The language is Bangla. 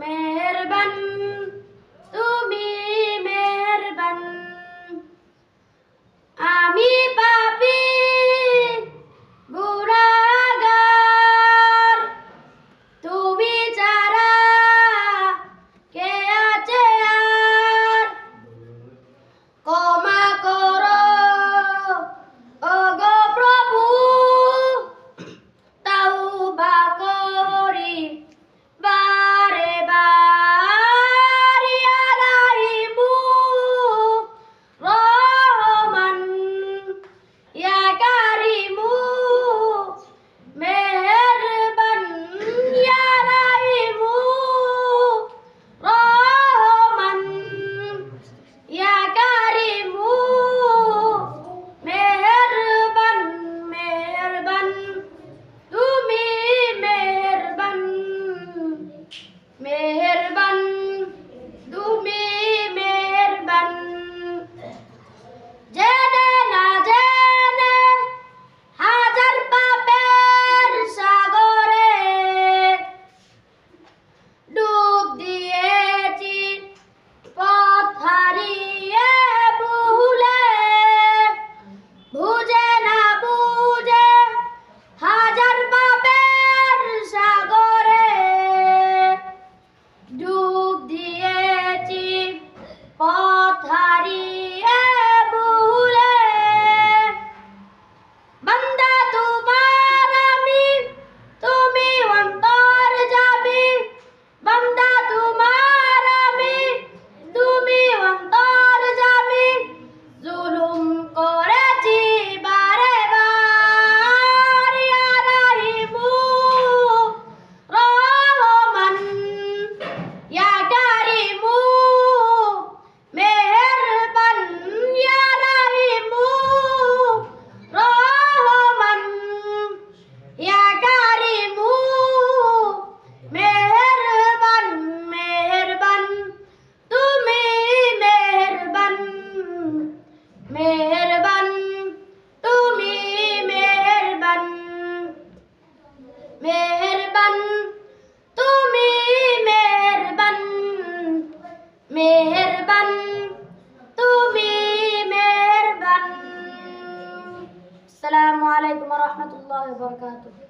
बन् warahmatullahi wabarakatuh.